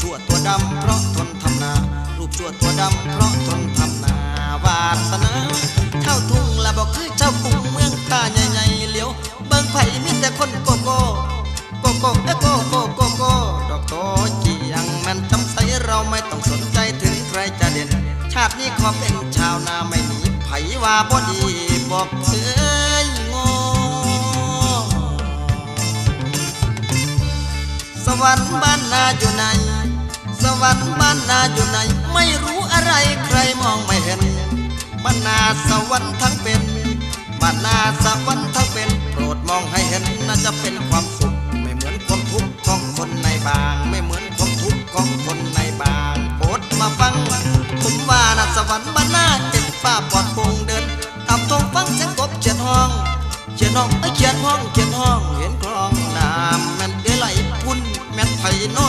ชั่วตัวดำเพราะทนทำนา รูปชั่วตัวดำเพราะทนทำนาวาสนาเท่าทุ่งละบอกคือเจ้ากรุงเมืองตาใหญ่ๆเลี้ยว เบิ่งไผ่มีแต่คนโกโก้โกโก้เอ้โกโก้โกโก้ดอกโตจียังแมันจำใสเราไม่ต้องสนใจถึงใครจะเด่น ชาตินี้ขอเป็นชาวนาไม่หนีไผว่าบ่ดีบอกเชยโงอสวรรค์บ้านนาอยู่ไหนัดบ้านนาอยู่ไหน ไม่รู้อะไรใครมองไม่เห็นบ้านนาสวรรค์ทั้งเป็นบ้านนาสวรรค์ทั้งเป็น โปรดมองให้เห็นน่าจะเป็นความสุข ไม่เหมือนความทุกข์ของคนในบาง ไม่เหมือนความทุกข์ของคนในบางโปรดมาฟัง ผมว่านาสวรรค์บ้านนาเจ็ดป้าปอดโป่งเดินตับทงฟังเสียงกบเจ็ดห้องเขียนห้องไอเขียนห้องเขียนห้องเห็นคลองน้ำแม่นเดลัยพุ่นแม่นไผ่นอ